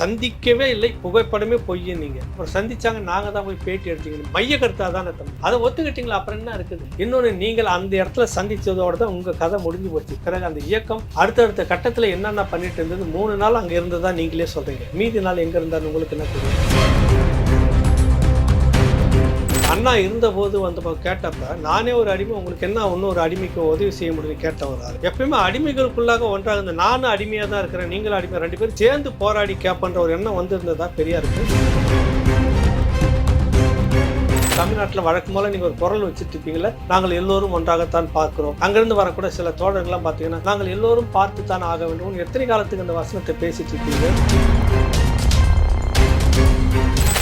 சந்திக்கவே இல்லை புகைப்படமே பொய்ய நீங்க. அப்புறம் சந்திச்சாங்க நாங்க தான் போய் பேட்டி எடுத்தீங்க மைய கருத்தா தானே தம்பி அதை ஒத்துக்கிட்டீங்களா? அப்புறம் என்ன இருக்குது? இன்னொன்று நீங்கள் அந்த இடத்துல சந்திச்சதோட தான் உங்க கதை முடிஞ்சு போச்சு. பிறகு அந்த இயக்கம் அடுத்தடுத்த கட்டத்தில் என்னென்ன பண்ணிட்டு இருந்தது மூணு நாள் அங்கே இருந்ததா நீங்களே சொல்றீங்க. மீதி நாள் எங்க இருந்தாலும் உங்களுக்கு என்ன தெரியும்? அண்ணா இருந்தபோது வந்து கேட்டப்ப நானே ஒரு அடிமை உங்களுக்கு என்ன ஒன்றும் ஒரு அடிமைக்கு உதவி செய்ய முடியும் கேட்ட எப்பயுமே அடிமைகளுக்குள்ளாக ஒன்றாக இருந்த நானும் அடிமையாக தான் இருக்கிறேன் நீங்களும் அடிமை ரெண்டு பேரும் சேர்ந்து போராடி கேட்பன்ற ஒரு எண்ணம் வந்திருந்ததா பெரியாருக்கு தமிழ்நாட்டில் வழக்கம் போல நீங்கள் ஒரு குரல் வச்சுட்டு இருப்பீங்களே நாங்கள் எல்லோரும் ஒன்றாகத்தான் பார்க்கிறோம். அங்கிருந்து வரக்கூட சில தோழர்கள்லாம் பார்த்தீங்கன்னா நாங்கள் எல்லோரும் பார்த்து தான் ஆக வேண்டும் எத்தனை காலத்துக்கு இந்த வசனத்தை பேசிட்டு இருப்பீங்க?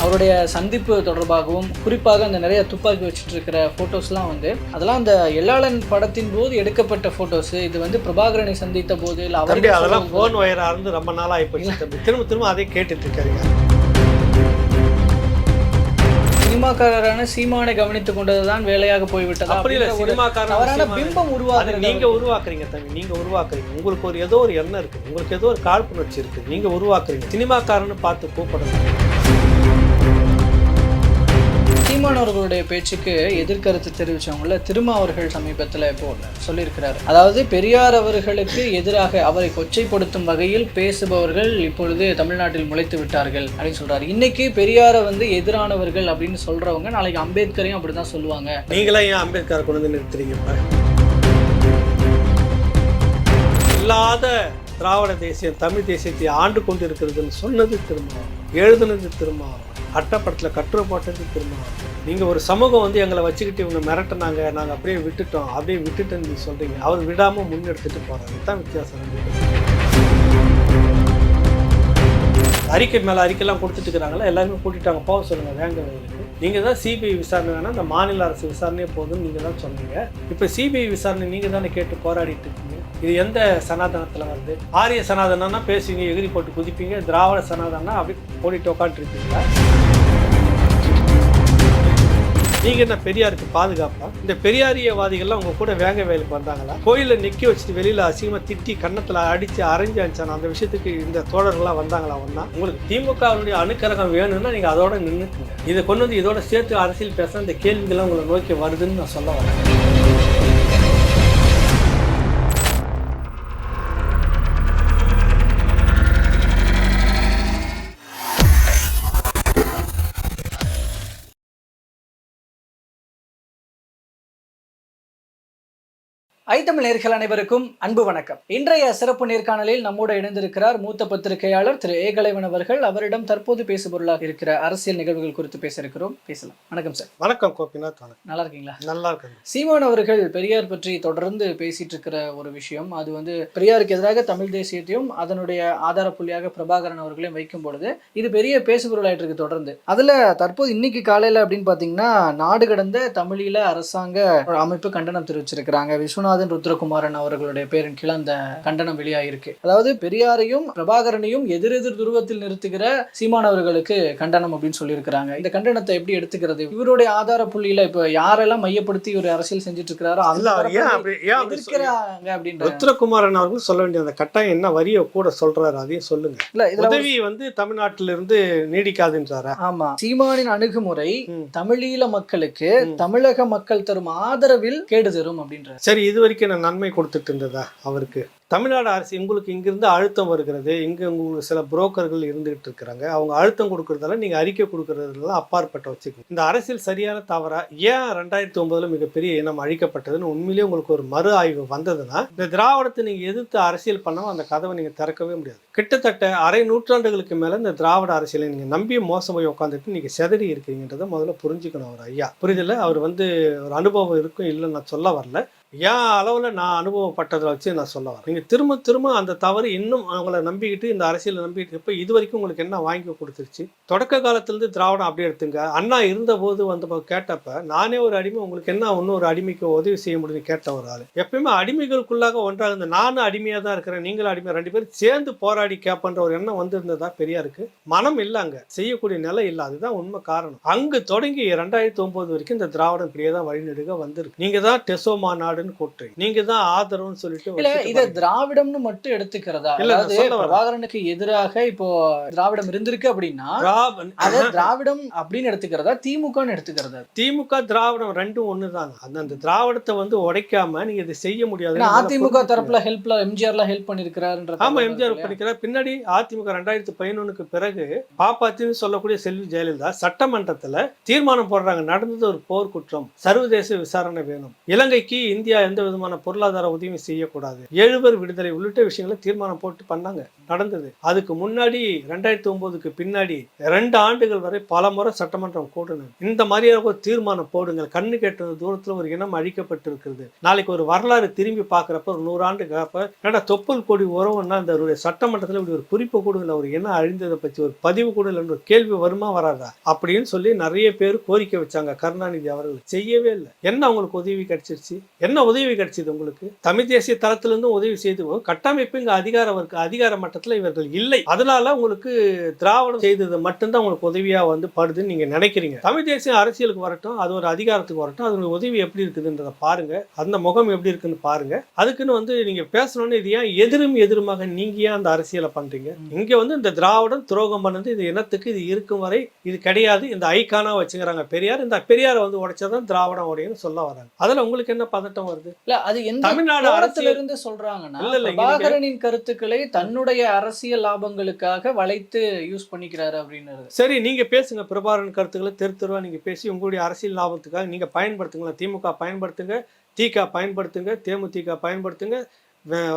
அவருடைய சந்திப்பு தொடர்பாகவும் குறிப்பாக அந்த நிறைய துப்பாக்கி வச்சுட்டு இருக்கிற ஃபோட்டோஸ்லாம் வந்து அதெல்லாம் அந்த எல்லாளன் படத்தின் போது எடுக்கப்பட்ட ஃபோட்டோஸ் இது வந்து பிரபாகரனை சந்தித்த போது இல்லை அவருடைய அதெல்லாம் ஃபோன் வயரா இருந்து ரொம்ப நாள் ஆகிப்போச்சு தம்பி. திரும்ப திரும்ப அதே கேட்டுட்டு இருக்காருங்க சினிமாக்காரரான சீமானை கவனித்துக் கொண்டதுதான் வேலையாக போய்விட்டதா அப்படி இல்ல விஷயமா- பிம்பம் அது உருவாகுறது நீங்க உருவாக்குறீங்க தம்பி நீங்க உருவாக்குறீங்க. உங்களுக்கு ஒரு ஏதோ ஒரு எண்ணம் இருக்கு. உங்களுக்கு ஏதோ ஒரு காழ்ப்புணர்ச்சி இருக்கு. நீங்க உருவாக்குறீங்க. சினிமாக்காரன்னு பார்த்து கூப்பிடுங்க சீமான் அவர்களுடைய பேச்சுக்கு எதிர்கருத்து தெரிவிச்சவங்கள திருமா அவர்கள் சமீபத்தில் இப்போ சொல்லியிருக்கிறார். அதாவது பெரியார் அவர்களுக்கு எதிராக அவரை கொச்சைப்படுத்தும் வகையில் பேசுபவர்கள் இப்பொழுது தமிழ்நாட்டில் முளைத்து விட்டார்கள் அப்படின்னு சொல்றாரு. இன்னைக்கு பெரியாரை வந்து எதிரானவர்கள் அப்படின்னு சொல்றவங்க நாளைக்கு அம்பேத்கரையும் அப்படிதான் சொல்லுவாங்க. நீங்களே ஏன் அம்பேத்கரை கொண்டு வந்து நிறுத்துறீங்க? இல்லாத திராவிட தேசியம் தமிழ் தேசியத்தை ஆண்டு கொண்டு இருக்கிறதுன்னு சொன்னது திருமாவளவன் எழுதுனது திருமாவளவன். அட்டப்படத்தில் கட்டுரை திரும்ப நீங்கள் ஒரு சமூகம் வந்து எங்களை வச்சுக்கிட்டு இவங்க மிரட்டினாங்க நாங்கள் அப்படியே விட்டுட்டோம் அப்படியே விட்டுட்டேன்னு நீ சொல்கிறீங்க அவர் விடாமல் முன்னெடுத்துட்டு போகிறாங்க இதுதான் வித்தியாசம் அறிக்கை மேலே அறிக்கைலாம் கொடுத்துட்டு இருக்கிறாங்களா? எல்லாருமே கூட்டிட்டாங்க. போக சொல்லுங்கள் வேங்க நீங்கள் தான் சிபிஐ விசாரணை வேணால் இந்த மாநில அரசு விசாரணையே போதும்னு நீங்கள் தான் சொன்னீங்க. இப்போ சிபிஐ விசாரணை நீங்கள் தானே கேட்டு போராடிட்டு இருக்கீங்க. இது எந்த சனாதனத்தில் வருது? ஆரிய சனாதனம்னா பேசுவீங்க எகிரி போட்டு குதிப்பீங்க திராவிட சனாதனா அப்படி ஓடிட்டு உட்காந்துருக்கீங்களா நீங்க என்ன பெரியாருக்கு பாதுகாப்பா? இந்த பெரியாரியவாதிகள்லாம் உங்க கூட வேங்க வேலைக்கு வந்தாங்களா? கோயில நிக்க வச்சுட்டு வெளியில அசிங்கமா திட்டி கன்னத்துல அடிச்சு அரைஞ்சு அனுச்சான அந்த விஷயத்துக்கு இந்த தோழர்கள்லாம் வந்தாங்களா ஒன்னா? உங்களுக்கு திமுகவுடைய அணுக்கரகம் வேணும்னா நீங்க அதோட நின்றுக்குங்க இதை கொண்டு வந்து இதோட சேர்த்து அரசியல் பேச இந்த கேள்விகள்லாம் உங்களை நோக்கி வருதுன்னு நான் சொல்ல வரேன். ஐத்தமிழ் நேர்கள் அனைவருக்கும் அன்பு வணக்கம். இன்றைய சிறப்பு நேர்காணலில் நம்மோடு இணைந்திருக்கிறார் மூத்த பத்திரிகையாளர் திரு. ஏகலைவன் அவர்கள். அவரிடம் தற்போது பேசுபொருளாக இருக்கிற அரசியல் நிகழ்வுகள் குறித்து பேச இருக்கிறோம் பேசலாம். வணக்கம் சார் வணக்கம் கோபிநாத். வணக்கம். நல்லா இருக்கீங்களா? நல்லா இருக்குங்க சீமான் அவர்கள் பெரியார் பற்றி தொடர்ந்து பேசிட்டு இருக்கிற ஒரு விஷயம். அது வந்து பெரியாருக்கு எதிராக தமிழ் தேசியத்தையும் அதனுடைய ஆதார புள்ளியாக பிரபாகரன் அவர்களையும் வைக்கும் பொழுது இது பெரிய பேசுபொருளாயிட்டு இருக்கு தொடர்ந்து. அதுல தற்போது இன்னைக்கு காலையில அப்படின்னு பாத்தீங்கன்னா நாடு கடந்த தமிழீழ அரசாங்க அமைப்பு கண்டனம் தெரிவிச்சிருக்கிறாங்க. விஸ்வநாதன் ருத்ரகுமாரன் அவர்களுடைய பேரின் கீழ அந்த கண்டனம் வெளியாகிருக்கு அதாவது பெரியாரையும் பிரபாகரனையும் எதிரெதிர் துருவத்தில் நிறுத்துகிற சீமான் அவர்களுக்கு கண்டனம் அப்படின்னு சொல்லியிருக்கிறாங்க. இந்த கண்டனத்தை எப்படி எடுத்துக்கிறது? இவருடைய ஆதார புள்ளியில இப்ப யாரெல்லாம் மையப்படுத்தி இவர் அரசியல் செஞ்சுட்டு இருக்கிறாரோ ருத்ரகுமாரன் அவர்கள் சொல்ல வேண்டிய அந்த கட்டாயம் என்ன? வரியை கூட சொல்றாரு அதையும் சொல்லுங்க. இல்ல ஒரு- உதவி வந்து தமிழ்நாட்டில இருந்து நீடிக்காதுன்றாரா? ஆமா. சீமானின் அணுகுமுறை. தமிழீழ மக்களுக்கு. தமிழக மக்கள் தரும் ஆதரவில் கேடு தரும் அப்படின்ற சரி இது வரைக்கும் நான் நன்மை கொடுத்துட்டு இருந்ததா அவருக்கு? தமிழ்நாடு அரசு உங்களுக்கு இங்கிருந்து அழுத்தம் வருகிறது. இங்கே உங்களுக்கு சில புரோக்கர்கள் இருந்துகிட்டு இருக்கிறாங்க. அவங்க அழுத்தம் கொடுக்கறதால நீங்கள் அறிக்கை கொடுக்கறதுலாம் அப்பாற்பட்ட வச்சுக்கணும் இந்த அரசியல் சரியான தவறா ஏன் ரெண்டாயிரத்தி ஒன்பதுல மிகப்பெரிய இனம் அழிக்கப்பட்டதுன்னு உண்மையிலேயே உங்களுக்கு ஒரு மறு ஆய்வு வந்ததுன்னா இந்த திராவிடத்தை நீங்கள் எதிர்த்து அரசியல் பண்ணவும் அந்த கதவை நீங்கள் திறக்கவே முடியாது. கிட்டத்தட்ட அரை நூற்றாண்டுகளுக்கு மேலே இந்த திராவிட அரசியலை நீங்கள் நம்பி மோசம் போய் உட்காந்துட்டு நீங்கள் செதறி இருக்கிறீங்கன்றதை முதல்ல புரிஞ்சுக்கணும் அவர் ஐயா. புரிதல அவர் வந்து ஒரு அனுபவம் இருக்கும் இல்லைன்னு நான் சொல்ல வரல. என் அளவில் நான் அனுபவப்பட்டதை வச்சு நான் சொல்ல வரேன். நீங்கள் திரும்ப திரும்ப அந்த தவறு இன்னும் அவங்கள நம்பிக்கிட்டு இந்த அரசியலை நம்பிக்கிட்டு இப்போ இது வரைக்கும் உங்களுக்கு என்ன வாங்கி கொடுத்துருச்சு? தொடக்க காலத்துலேருந்து திராவிடம் அப்படியே எடுத்துங்க. அண்ணா இருந்தபோது வந்து கேட்டப்ப நானே ஒரு அடிமை உங்களுக்கு என்ன இன்னும் ஒரு அடிமைக்கு உதவி செய்ய முடியும்னு கேட்ட ஒரு ஆள். எப்பயுமே அடிமைகளுக்குள்ளாக ஒன்றாக இந்த நானும் அடிமையாக தான் இருக்கிறேன் நீங்களும் அடிமை ரெண்டு பேரும் சேர்ந்து போராடி கேட்பன்ற ஒரு எண்ணம் வந்திருந்ததா பெரியாருக்கு? மனம் இல்லை அங்கே செய்யக்கூடிய நிலை இல்லை. அதுதான் உண்மை காரணம். அங்கு தொடங்கி ரெண்டாயிரத்தி ஒன்பது வரைக்கும் இந்த திராவிடம் இப்படியே தான் வழிநெடுக வந்திருக்கு. நீங்க தான் டெசோ மாநாடுன்னு கூட்டுறீங்க நீங்க தான் ஆதரவுன்னு சொல்லிட்டு இத திராவிடம்னு மட்டும் எடுத்துக்கிறதா? அதாவது. பிரபாகரனுக்கு எதிராக இப்போ திராவிடம் இருந்திருக்கு அப்படின்னா அதை திராவிடம் அப்படின்னு எடுத்துக்கிறதா? திமுகன்னு எடுத்துக்கிறதா? திமுக திராவிடம் ரெண்டும் ஒண்ணுதாங்க. அந்த அந்த திராவிடத்தை வந்து உடைக்காம நீங்க இதை செய்ய முடியாது. அதிமுக தரப்புல ஹெல்ப்ல எம்ஜிஆர்ல ஹெல்ப் பண்ணிருக்கிறாருன்ற ஆமா எம்ஜிஆர் பண்ணிக்கிறார். பின்னாடி அதிமுக ரெண்டாயிரத்தி பதினொன்னுக்கு பிறகு பாப்பாத்தின்னு சொல்லக்கூடிய செல்வி ஜெயலலிதா சட்டமன்றத்துல தீர்மானம் போடுறாங்க. நடந்தது ஒரு போர் குற்றம். சர்வதேச விசாரணை வேணும். இலங்கைக்கு இந்தியா எந்த விதமான பொருளாதார உதவியும் செய்யக்கூடாது. எழுவர் விடுதலை உள்ளிட்ட விஷயங்களை தீர்மானம் போட்டு பண்ணாங்க. நடந்தது. அதுக்கு முன்னாடி ரெண்டாயிரத்தி ஒன்பதுக்கு பின்னாடி ரெண்டு ஆண்டுகள் வரை பல முறை சட்டமன்றம் கூட்டணும் இந்த மாதிரியான ஒரு தீர்மானம் போடுங்கள். கண்ணு கெட்ட தூரத்தில் ஒரு இனம் அழிக்கப்பட்டிருக்கிறது. நாளைக்கு ஒரு வரலாறு திரும்பி பார்க்குறப்ப ஒரு நூறாண்டு காப்ப ஏன்னா தொப்புள் கொடி உறவுன்னா இந்த ஒரு சட்டமன்றத்தில் இப்படி ஒரு குறிப்பு கூட இல்லை. ஒரு இனம் அழிந்ததை பற்றி ஒரு பதிவு கூட இல்லைன்ற ஒரு கேள்வி வருமா வராதா? அப்படின்னு சொல்லி நிறைய பேர் கோரிக்கை வச்சாங்க கருணாநிதி அவர்கள். செய்யவே இல்லை. என்ன அவங்களுக்கு உதவி கிடைச்சிருச்சு? என்ன உதவி கிடைச்சது உங்களுக்கு? தமிழ் தேசிய தரத்திலிருந்து உதவி செய்து கட்டமைப்பு இங்க அதிகார வர்க்க அதிகார மட்டத்தில் இவர்கள் இல்லை. அதனால உங்களுக்கு திராவிடம் செய்தது மட்டும்தான் உங்களுக்கு உதவியா வந்து படுதுன்னு நீங்க நினைக்கிறீங்க. தமிழ் தேசிய அரசியலுக்கு வரட்டும் அது ஒரு அதிகாரத்துக்கு வரட்டும் அதனுடைய உதவி எப்படி இருக்குதுன்றதை பாருங்க. அந்த முகம் எப்படி இருக்குன்னு பாருங்க. அதுக்குன்னு வந்து நீங்க பேசணும்னு இது ஏன் எதிரும் எதிருமாக நீங்க ஏன் அந்த அரசியலை பண்றீங்க? இங்க வந்து இந்த திராவிடம் துரோகம் பண்ணது இது இனத்துக்கு இது இருக்கும் வரை இது கிடையாது. இந்த ஐக்கானா வச்சுக்கிறாங்க பெரியார். இந்த பெரியாரை வந்து உடைச்சதான் திராவிடம் உடையன்னு சொல்ல வராங்க. அதுல உங்களுக்கு என்ன பதட்டம் வருது? இல்ல அது எந்த தமிழ்நாடு கோணத்துல அரசியல் பிரபாகரனின் கருத்துக்களை தன்னுடைய அரசியல் லாபங்களுக்காக வளைத்து யூஸ் பண்ணிக்கிறாரு அப்படின்னு சரி நீங்க பேசுங்க. பிரபாகரன் கருத்துக்களை தெரு தெருவா நீங்க பேசி உங்களுடைய அரசியல் லாபத்துக்காக நீங்க பயன்படுத்துங்களா திமுக பயன்படுத்துங்க திக பயன்படுத்துங்க தேமுதிக பயன்படுத்துங்க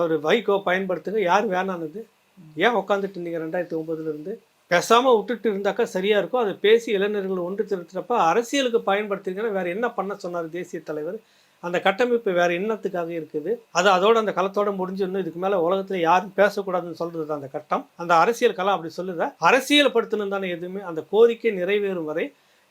ஒரு வைகோ பயன்படுத்துங்க. யார் வேணானது? ஏன் உட்காந்துட்டு இருந்தீங்க ரெண்டாயிரத்தி ஒன்பதுல இருந்து? பேசாம விட்டுட்டு இருந்தாக்கா சரியா இருக்கும். அதை பேசி இளைஞர்கள் ஒன்று திருத்துறப்ப அரசியலுக்கு பயன்படுத்துங்கன்னா வேற என்ன பண்ண சொன்னார் தேசிய தலைவர்? அந்த கட்டமைப்பு வேறு இன்னத்துக்காக இருக்குது. அது அதோட அந்த களத்தோட முடிஞ்சிடணும். இதுக்கு மேலே உலகத்தில் யாரும் பேசக்கூடாதுன்னு சொல்றது அந்த கட்டம். அந்த அரசியல் களம் அப்படி சொல்லுத. அரசியல் படுத்தணும் தானே எதுவுமே. அந்த கோரிக்கை நிறைவேறும் வரை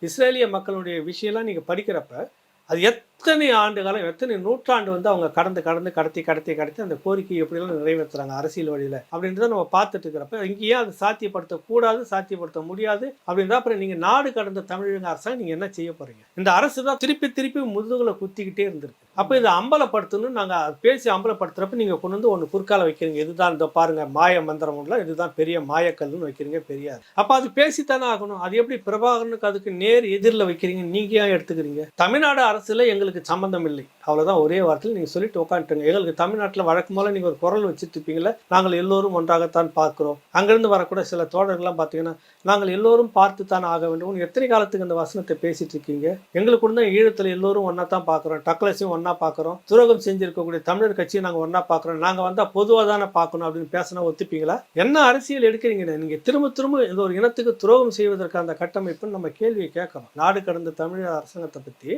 இஸ்ரேலிய மக்களுடைய விஷயம்லாம் நீங்கள் படிக்கிறப்ப அது எத் எத்தனை ஆண்டு காலம் எத்தனை நூற்றாண்டு வந்து அவங்க கடந்து கடந்து கடத்தி கடத்தி கடத்தி அந்த கோரிக்கையை எப்படியெல்லாம் நிறைவேற்றுறாங்க அரசியல் வழியில் அப்படின்றத நம்ம பார்த்துட்டு இருக்கிறப்ப இங்கேயே அது சாத்தியப்படுத்தக்கூடாது சாத்தியப்படுத்த முடியாது அப்படின்றா அப்புறம் நீங்கள் நாடு கடந்த தமிழக அரசாக நீங்கள் என்ன செய்ய போறீங்க? இந்த அரசு தான் திருப்பி திருப்பி முதுகுல குத்திக்கிட்டே இருந்திருக்கு. அப்போ இதை அம்பலப்படுத்தணும்னு நாங்கள் பேசி அம்பலப்படுத்துறப்ப நீங்கள் கொண்டு வந்து ஒன்று குறுக்கால வைக்கிறீங்க. இதுதான் இந்த பாருங்க மாய மந்திரம் இதுதான் பெரிய மாயக்கல்லுன்னு வைக்கிறீங்க பெரியார். அப்போ அது பேசித்தானே ஆகணும். அது எப்படி பிரபாகரனுக்கு அதுக்கு நேர் எதிரில் வைக்கிறீங்க? நீங்கள் ஏன் எடுத்துக்கிறீங்க? தமிழ்நாடு அரசுல எங்களுக்கு சம்மந்தம் இல்லை அவ்வளவுதான். ஒரே வார்த்தையில் நீங்கள் சொல்லிட்டு உட்காந்துட்டுங்க எங்களுக்கு தமிழ்நாட்டில் வழக்கம் போல் நீங்கள் ஒரு குரல் வச்சுட்டு இருப்பீங்களே நாங்கள் எல்லோரும் ஒன்றாகத்தான் பார்க்குறோம். அங்கிருந்து வரக்கூடிய சில தோழர்கள்லாம் பார்த்தீங்கன்னா நாங்கள் எல்லோரும் பார்த்து தான் ஆக வேண்டும். எத்தனை காலத்துக்கு அந்த வசனத்தை பேசிட்டு இருக்கீங்க? எங்களுக்கு தான் ஈழத்தில் எல்லோரும் ஒன்றா தான் பார்க்குறோம். டக்ளஸையும் ஒன்றா பார்க்குறோம். துரோகம் செஞ்சிருக்கக்கூடிய தமிழர் கட்சியை நாங்கள் ஒன்றா பார்க்குறோம். நாங்கள் வந்தால் பொதுவாக தானே பார்க்கணும் அப்படின்னு பேசினா ஒத்துப்பீங்களா? என்ன அரசியல் எடுக்கிறீங்கன்னு நீங்கள் திரும்ப திரும்ப இந்த ஒரு இனத்துக்கு துரோகம் செய்வதற்கு அந்த கட்டமைப்புன்னு நம்ம கேள்வியை கேட்கணும் நாடு கடந்த தமிழர் அரசாங்கத்தை பற்றி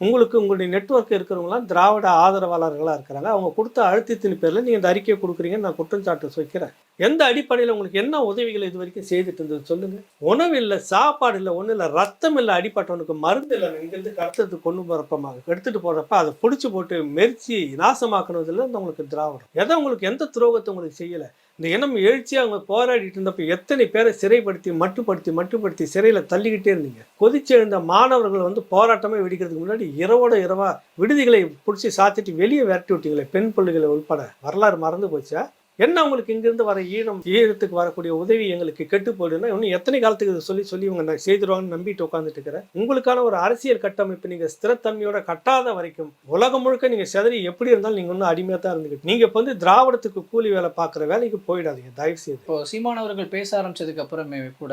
உங்களுக்கு உங்களுடைய நெட்வொர்க் இருக்கிறவங்களாம் திராவிட ஆதரவாளர்களாக இருக்கிறாங்க. அவங்க கொடுத்த அழுத்தத்தின் பேரில் நீங்கள் இந்த அறிக்கையை கொடுக்குறீங்கன்னு நான் குற்றச்சாட்டு வைக்கிறேன் எந்த அடிப்படையில் உங்களுக்கு என்ன உதவிகள் இது வரைக்கும் செய்துட்டு இருந்தது சொல்லுங்கள் உணவு இல்லை சாப்பாடு இல்லை ஒன்றும் இல்லை ரத்தம் இல்லை அடிப்பட்டவனுக்கு மருந்து இல்லை இங்கேருந்து கடத்தது கொண்டு போகிறப்பமாக எடுத்துகிட்டு போகிறப்ப அதை பிடிச்சி போட்டு மெரிச்சு நாசமாக்கணுதில் இந்த உங்களுக்கு திராவிடம். எதை உங்களுக்கு எந்த துரோகத்தை உங்களுக்கு செய்யலை? இந்த இனம் எழுச்சியாக அவங்க போராடிட்டு இருந்தப்போ எத்தனை பேரை சிறைப்படுத்தி மட்டுப்படுத்தி மட்டுப்படுத்தி சிறையில் தள்ளிக்கிட்டே இருந்தீங்க? கொதிச்சு எழுந்த மாணவர்கள் வந்து போராட்டமே வெடிக்கிறதுக்கு முன்னாடி இரவோட இரவா விடுதிகளை பிடிச்சி சாத்திட்டு வெளியே விரட்டி விட்டீங்களே பெண் பிள்ளைகளை உள்பட. வரலாறு மறந்து போச்சா? என்ன உங்களுக்கு இங்கிருந்து வர ஈழம் ஈழத்துக்கு வரக்கூடிய உதவி எங்களுக்கு கெட்டு போயிடுன்னா இன்னும் எத்தனை காலத்துக்கு இதை சொல்லி சொல்லி இவங்க நான் செய்திருவாங்கன்னு நம்பிட்டு உட்காந்துட்டு இருக்கிறேன். உங்களுக்கான ஒரு அரசியல் கட்டமைப்பு நீங்கள் ஸ்திரத்தன்மையோட கட்டாத வரைக்கும் உலகம் முழுக்க நீங்கள் செதறி எப்படி இருந்தாலும் நீங்கள் இன்னும் அடிமையாக தான் இருந்துக்கிட்டு நீங்கள் இப்போ வந்து திராவிடத்துக்கு கூலி வேலை பார்க்குற வேலைக்கு போயிடாதீங்க தயவு செய்து இப்போ சீமானவர்கள் பேச ஆரம்பிச்சதுக்கு அப்புறமே கூட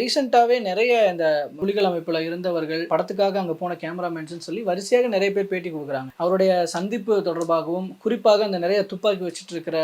ரீசெண்டாகவே நிறைய இந்த புலிகள் அமைப்பில் இருந்தவர்கள் படத்துக்காக அங்கே போன கேமராமேன்ஸ்னு சொல்லி வரிசையாக நிறைய பேர் பேட்டி கொடுக்குறாங்க. அவருடைய சந்திப்பு தொடர்பாகவும் குறிப்பாக அந்த நிறைய துப்பாக்கி வச்சுட்டு இருக்கிற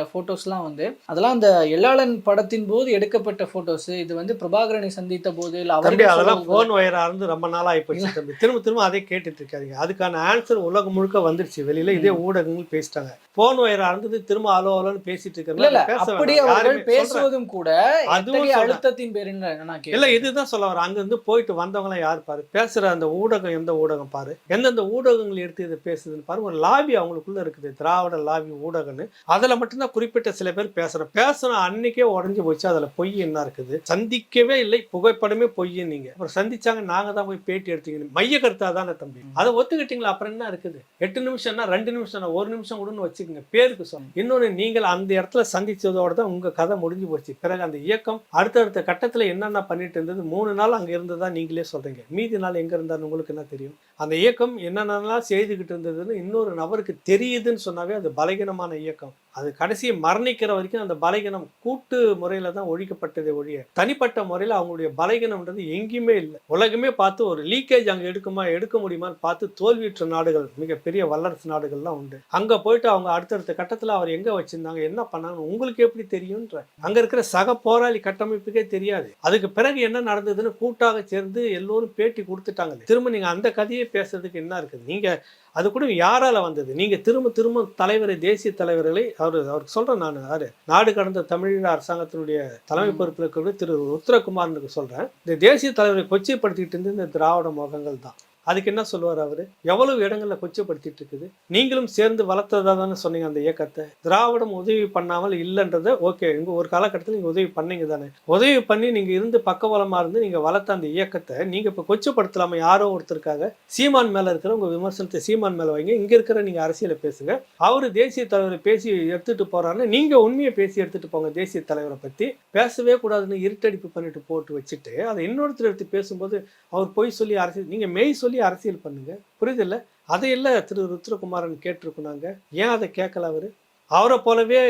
போட்டோஸ்லாம் வந்து அதெல்லாம் அந்த எள்ளாளன் படத்தின் போது எடுக்கப்பட்ட போட்டோஸ் இது வந்து பிரபாகரனை சந்தித்த போது இல்ல அவருக்கு அதெல்லாம் சொல்லும் போது- போன் வயரா இருந்து ரொம்ப நாளா ஆயிப்போச்சு தம்பி. திரும்ப திரும்ப அதே கேட்டுட்டு இருக்காதீங்க. அதுக்கான ஆன்சர் உலகம் முழுக்க வந்துருச்சு. வெளியில இதே ஊடகங்கள் பேசிட்டாங்க. போன் வயரா இருந்தது திரும்ப அலோ அலோன்னு பேசிட்டு இருக்கிறது அப்படி அவர்கள் பேசுவதும் கூட அதுவும். அழுத்தத்தின் பேரில் நான் இல்ல இதுதான் சொல்ல வரேன். அங்க இருந்து போயிட்டு வந்தவங்களாம் யார் பாரு? பேசுற அந்த ஊடகம் எந்த ஊடகம் பாரு? எந்தெந்த ஊடகங்கள் எடுத்து இதை பேசுதுன்னு பாரு. ஒரு லாபி அவங்களுக்குள்ள இருக்குது. திராவிட லாபி ஊடகம்னு. அதுல மட்டும்தான் குறிப்பிட்ட சில பேர் பேசுறோம். பேசணும் அன்னைக்கே உடஞ்சு போச்சு. அதுல பொய் என்ன இருக்குது? சந்திக்கவே இல்லை. புகைப்படமே பொய் நீங்க. அப்புறம் சந்திச்சாங்க. நாங்க தான் போய் பேட்டி எடுத்தீங்க மைய கருத்தா தானே தம்பி? அதை ஒத்துக்கிட்டீங்களா? அப்புறம் என்ன இருக்குது? எட்டு நிமிஷம்னா ரெண்டு நிமிஷம்னா ஒரு நிமிஷம் கூடன்னு வச்சுக்கோங்க பேருக்கு சொல்லுங்க இன்னொன்னு நீங்கள் அந்த இடத்துல சந்திச்சதோட தான் உங்க கதை முடிஞ்சு போச்சு. பிறகு அந்த இயக்கம் அடுத்தடுத்த கட்டத்துல என்னென்ன பண்ணிட்டு இருந்தது மூணு நாள் அங்க இருந்ததா நீங்களே சொல்றீங்க. மீதி நாள் எங்க இருந்தாலும் உங்களுக்கு என்ன தெரியும்? அந்த இயக்கம் என்னென்னலாம் செய்துக்கிட்டு இருந்ததுன்னு இன்னொரு நபருக்கு தெரியுதுன்னு சொன்னாவே அது பலகீனமான இயக்கம். அது கடைசியை மரணிக்கிற வரைக்கும் அந்த பலகீனம் கூட்டு முறையில் தான் ஒழிக்கப்பட்டதே ஒழிய தனிப்பட்ட முறையில் அவங்களுடைய பலகீனம்ன்றது எங்கேயுமே இல்லை. உலகமே பார்த்து ஒரு லீக்கேஜ் அங்கே எடுக்குமா எடுக்க முடியுமான்னு பார்த்து தோல்வியுற்ற நாடுகள் மிகப்பெரிய வல்லரசு நாடுகள்லாம் உண்டு. அங்கே போயிட்டு அவங்க அடுத்தடுத்த கட்டத்தில் அவர் எங்கே வச்சிருந்தாங்க என்ன பண்ணாங்கன்னு உங்களுக்கு எப்படி தெரியுன்ற அங்கே இருக்கிற சக போராளி கட்டமைப்புக்கே தெரியாது. அதுக்கு பிறகு என்ன நடந்ததுன்னு கூட்டாக சேர்ந்து எல்லோரும் பேட்டி கொடுத்துட்டாங்க திரும்ப நீங்கள் அந்த கதையை பேசுறதுக்கு என்ன இருக்குது? நீங்கள் அது கூட யாரால வந்தது? நீங்க திரும்ப திரும்ப தலைவரை தேசிய தலைவர்களை அவர் அவருக்கு சொல்றேன் நான் யாரு நாடு கடந்த தமிழீழ அரசாங்கத்தினுடைய தலைமை பொறுப்பில் இருக்கிற திரு உத்தரகுமாரனுக்கு சொல்றேன். இந்த தேசிய தலைவரை கொச்சைப்படுத்திட்டு இருந்து இந்த திராவிட முகங்கள் தான் அதுக்கு என்ன சொல்லுவார் அவர்? எவ்வளவு இடங்களில் கொச்சப்படுத்திட்டு இருக்குது? நீங்களும் சேர்ந்து வளர்த்ததா தானே சொன்னீங்க அந்த இயக்கத்தை. திராவிடம் உதவி பண்ணாமல் இல்லைன்றத ஓகே உங்கள் ஒரு காலகட்டத்தில் நீங்கள் உதவி பண்ணீங்க தானே. உதவி பண்ணி நீங்கள் இருந்து பக்கவலமாக இருந்து நீங்கள் வளர்த்த அந்த இயக்கத்தை நீங்கள் இப்போ கொச்சப்படுத்தலாமல் யாரோ ஒருத்தருக்காக சீமான் மேலே இருக்கிற உங்க விமர்சனத்தை சீமான் மேலே வைங்க. இங்கே இருக்கிற நீங்கள் அரசியலை பேசுங்க. அவர் தேசிய தலைவரை பேசி எடுத்துகிட்டு போகிறாருன்னு நீங்கள் உண்மையை பேசி எடுத்துகிட்டு போங்க தேசிய தலைவரை பற்றி பேசவே கூடாதுன்னு இருட்டடிப்பு பண்ணிட்டு போட்டு வச்சுட்டு அதை இன்னொருத்தர் எடுத்து பேசும்போது அவர் பொய் சொல்லி அரசியல் நீங்கள் மெய் சொல்லி அரசியல் பண்ணுங்க. புரியுதில்ல? அதையெல்லாம் திரு ருத்ரகுமாரன் கேட்டிருக்குனாங்க. ஏன் அதை கேட்கல அவர்? அவரை போலவே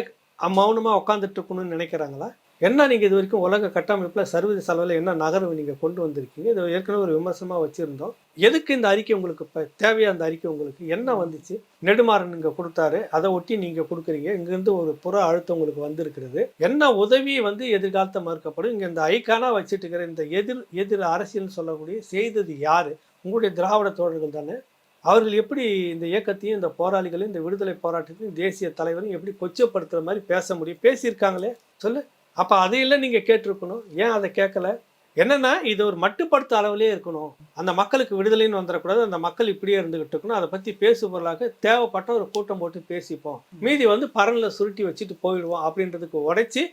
மௌனமாக உட்காந்துட்டு இருக்கணும்னு நினைக்கிறாங்களா? என்ன நீங்கள் இது வரைக்கும் உலக கட்டமைப்பில் சர்வதேச அளவில் என்ன நகரம் நீங்கள் கொண்டு வந்திருக்கீங்க? இது ஏற்கனவே ஒரு விமர்சனமாக வச்சுருந்தோம். எதுக்கு இந்த அறிக்கை உங்களுக்கு இப்போ தேவையா அந்த அறிக்கை உங்களுக்கு? என்ன வந்துச்சு? நெடுமாறன் இங்கே கொடுத்தாரு. அதை ஒட்டி நீங்கள் கொடுக்குறீங்க. இங்கேருந்து ஒரு புற அழுத்தம் உங்களுக்கு வந்திருக்கிறது. என்ன உதவி வந்து எதிர்காலத்தை மறுக்கப்படும்? இங்கே இந்த ஐக்கானா வச்சுட்டு இருக்கிற இந்த எதிர் எதிர் அரசியல்னு சொல்லக்கூடிய செய்தது யார்? உங்களுடைய திராவிட தோழர்கள் தானே? அவர்கள் எப்படி இந்த இயக்கத்தையும் இந்த போராளிகளையும் இந்த விடுதலை போராட்டத்தையும் தேசிய தலைவரையும் எப்படி கொச்சப்படுத்துகிற மாதிரி பேச முடியும்? பேசியிருக்காங்களே சொல்லு. அப்போ அதையெல்லாம் நீங்கள் கேட்டிருக்கணும். ஏன் அதை கேட்கல? என்னென்னா இது ஒரு மட்டுப்படுத்த அளவிலே இருக்கணும். அந்த மக்களுக்கு விடுதலைன்னு வந்துடக்கூடாது அந்த மக்கள் இப்படியே இருந்துகிட்டு இருக்கணும். அதை பற்றி பேசுபொருளாக தேவைப்பட்ட ஒரு கூட்டம் போட்டு பேசிப்போம். மீதி வந்து பரனில் சுருட்டி வச்சுட்டு போயிடுவோம் அப்படின்றதுக்கு உடைச்சி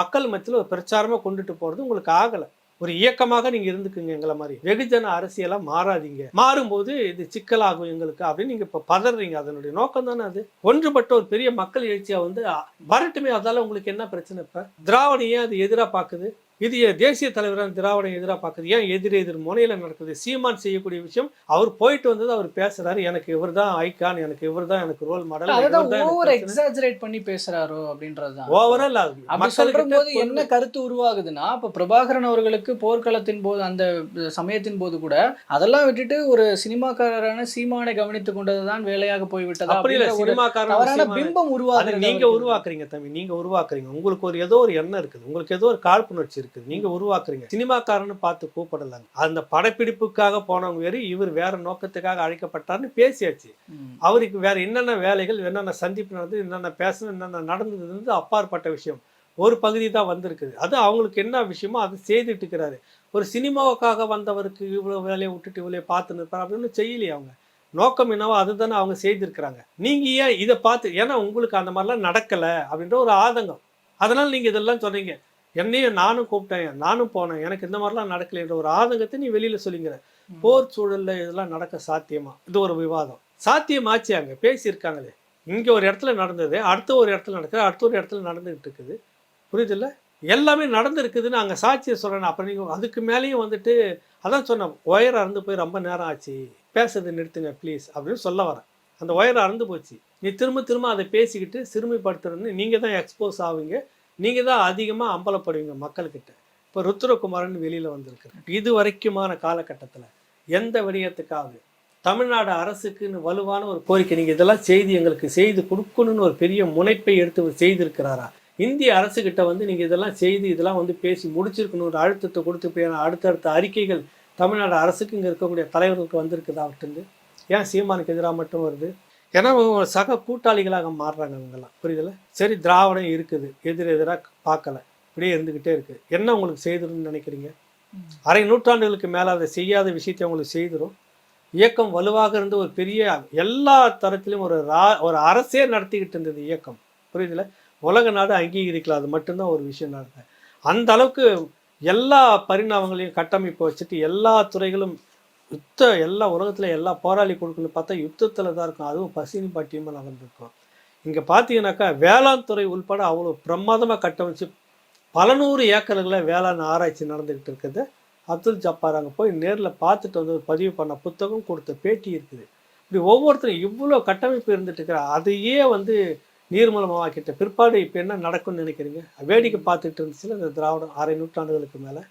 மக்கள் மத்தியில் ஒரு பிரச்சாரமாக கொண்டுட்டு போகிறது உங்களுக்கு ஆகலை. ஒரு இயக்கமாக நீங்க இருந்துக்குங்க எங்களை மாதிரி. வெகுஜன அரசியலா மாறாதீங்க. மாறும்போது இது சிக்கலாகும் எங்களுக்கு அப்படின்னு நீங்க இப்ப பதறீங்க. அதனுடைய நோக்கம் தானே அது. ஒன்றுபட்ட ஒரு பெரிய மக்கள் எழுச்சியா வந்து வரட்டுமே அதால உங்களுக்கு என்ன பிரச்சனை இப்ப? திராவிடம் ஏன் அது எதிரா பாக்குது? இது தேசிய தலைவரான திராவிடம் எதிரா பாக்குது ஏன் எதிர் எதிர் முனையில நடக்குது? சீமான் செய்யக்கூடிய விஷயம் அவர் போயிட்டு வந்தது அவர் பேசுறாரு. எனக்கு இவர் தான் ஐகான் எனக்கு இவர் தான் எனக்கு ரோல் மாடல் ஓவர் எக்ஸாஜரேட் பண்ணி பேசுறாரோ அப்படின்றதுதான் ஓவரால் அப்படி சொல்ற போது என்ன கருத்து உருவாகுதுன்னா இப்ப பிரபாகரன் அவர்களுக்கு போர்க்களத்தின் போது அந்த சமயத்தின் போது கூட அதெல்லாம் விட்டுட்டு ஒரு சினிமாக்காரரான சீமானை கவனித்துக் கொண்டதுதான் வேலையாக போய்விட்டதா அப்படி இல்ல சீமானை- பிம்பம் உருவாகுது நீங்க உருவாக்குறீங்க தம்பி நீங்க உருவாக்குறீங்க. உங்களுக்கு ஒரு ஏதோ ஒரு எண்ணம் இருக்குது. உங்களுக்கு ஏதோ ஒரு காழ்ப்புணர்ச்சி இருக்குது. நீங்க உருவாக்குறீங்க. சினிமாக்காரன்னு பார்த்து கூப்பிடலாங்க. அந்த படப்பிடிப்புக்காக போனவங்க வேறு இவர் வேற நோக்கத்துக்காக அழைக்கப்பட்டார்னு பேசியாச்சு. அவருக்கு வேற என்னென்ன வேலைகள் என்னென்ன சந்திப்பு நடந்தது என்னென்ன பேசணும் என்னென்ன நடந்ததுன்றது அப்பாற்பட்ட விஷயம். ஒரு பகுதி தான் வந்திருக்குது. அது அவங்களுக்கு என்ன விஷயமோ அதை செய்துட்டு இருக்கிறாரு ஒரு சினிமாவுக்காக வந்தவருக்கு இவ்வளவு வேலையை விட்டுட்டு இவ்வளோ பார்த்து நிற்பார் அப்படின்னு செய்யலையே அவங்க. நோக்கம் என்னவோ அதுதானே அவங்க செய்திருக்கிறாங்க. நீங்க ஏன் இதை பார்த்து ஏன்னா உங்களுக்கு அந்த மாதிரிலாம் நடக்கல அப்படின்ற ஒரு ஆதங்கம். அதனால நீங்க இதெல்லாம் சொன்னீங்க. என்னையும் நானும் கூப்பிட்டேன் நானும் போனேன் எனக்கு இந்த மாதிரிலாம் நடக்கலைன்ற ஒரு ஆதங்கத்தை நீ வெளியில சொல்லிங்கிற. போர் சூழல்ல இதெல்லாம் நடக்க சாத்தியமா? இது ஒரு விவாதம். சாத்தியமாச்சு அங்க பேசியிருக்காங்களே. இங்க ஒரு இடத்துல நடந்தது அடுத்த ஒரு இடத்துல நடக்குது அடுத்த ஒரு இடத்துல நடந்துகிட்டு இருக்குது. புரியுதுல்ல? எல்லாமே நடந்திருக்குதுன்னு அங்க சாட்சியை சொல்றேன். அப்புறம் நீங்க அதுக்கு மேலேயும் வந்துட்டு அதான் சொன்னேன் ஒயர் அறுந்து போய் ரொம்ப நேரம் ஆச்சு பேசுறதை நிறுத்துங்க ப்ளீஸ் அப்படின்னு சொல்ல வரேன். அந்த ஒயர் அறுந்து போச்சு. நீ திரும்ப திரும்ப அதை பேசிக்கிட்டு சிறுமைப்படுத்துறதுன்னு நீங்க தான் எக்ஸ்போஸ் ஆவீங்க. நீங்கள் தான் அதிகமாக அம்பலப்படுவீங்க மக்கள்கிட்ட. இப்போ ருத்ரகுமாரன் வெளியில் வந்திருக்கு இது வரைக்குமான காலகட்டத்தில் எந்த விடயத்துக்காவது தமிழ்நாடு அரசுக்குன்னு வலுவான ஒரு கோரிக்கை நீங்கள் இதெல்லாம் செய்து எங்களுக்கு செய்து கொடுக்கணும்னு ஒரு பெரிய முனைப்பை எடுத்து செய்திருக்கிறாரா? இந்திய அரசுக்கிட்ட வந்து நீங்கள் இதெல்லாம் செய்து இதெல்லாம் வந்து பேசி முடிச்சிருக்கணும் ஒரு அழுத்தத்தை கொடுத்து போய் அடுத்தடுத்த அறிக்கைகள் தமிழ்நாடு அரசுக்கு இங்கே இருக்கக்கூடிய தலைவர்களுக்கு வந்திருக்குதா அவர்கிட்ட ஏன் சீமானுக்கு எதிராக மட்டும் வருது? ஏன்னா அவங்க சக கூட்டாளிகளாக மாறுறாங்க அவங்கெல்லாம் புரியுதுல சரி திராவிடம் இருக்குது. எதிர் எதிராக பார்க்கல. இப்படியே இருந்துக்கிட்டே இருக்கு. என்ன உங்களுக்கு செய்திருன்னு நினைக்கிறீங்க? அரை நூற்றாண்டுகளுக்கு மேலே அதை செய்யாத விஷயத்தை அவங்களுக்கு செய்திரும். இயக்கம் வலுவாக இருந்து ஒரு பெரிய எல்லா தரத்திலும் ஒரு ரா ஒரு அரசே நடத்திக்கிட்டு இருந்தது இயக்கம். புரியுதுல உலக நாடு அங்கீகரிக்கலாம் அது மட்டும்தான் ஒரு விஷயம் நடக்குது அந்த அளவுக்கு எல்லா பரிணாமங்களையும் கட்டமைப்பு வச்சுட்டு எல்லா துறைகளும் யுத்த எல்லா உலகத்தில் எல்லா போராளி குழுக்கள்னு பார்த்தா யுத்தத்தில் தான் இருக்கும். அதுவும் பசினி பாட்டியமாக நடந்திருக்கும். இங்கே பார்த்தீங்கன்னாக்கா வேளாண் துறை உள்பட அவ்வளோ பிரமாதமாக கட்டமைச்சு பல நூறு ஏக்கர்களில் வேளாண் ஆராய்ச்சி நடந்துக்கிட்டு இருக்குது. அப்துல் ஜப்பார் அங்கே போய் நேரில் பார்த்துட்டு வந்து பதிவு பண்ண புத்தகம் கொடுத்த பேட்டி இருக்குது. இப்படி ஒவ்வொருத்தரும் இவ்வளோ கட்டமைப்பு இருந்துட்டு இருக்கிற அதையே வந்து நீர்மூலமாக்கிட்ட பிற்பாடு இப்போ என்ன நடக்கும்னு நினைக்கிறீங்க? வேடிக்கை பார்த்துட்டு இருந்துச்சுல இந்த திராவிடம் அரை நூற்றாண்டுகளுக்கு மேலே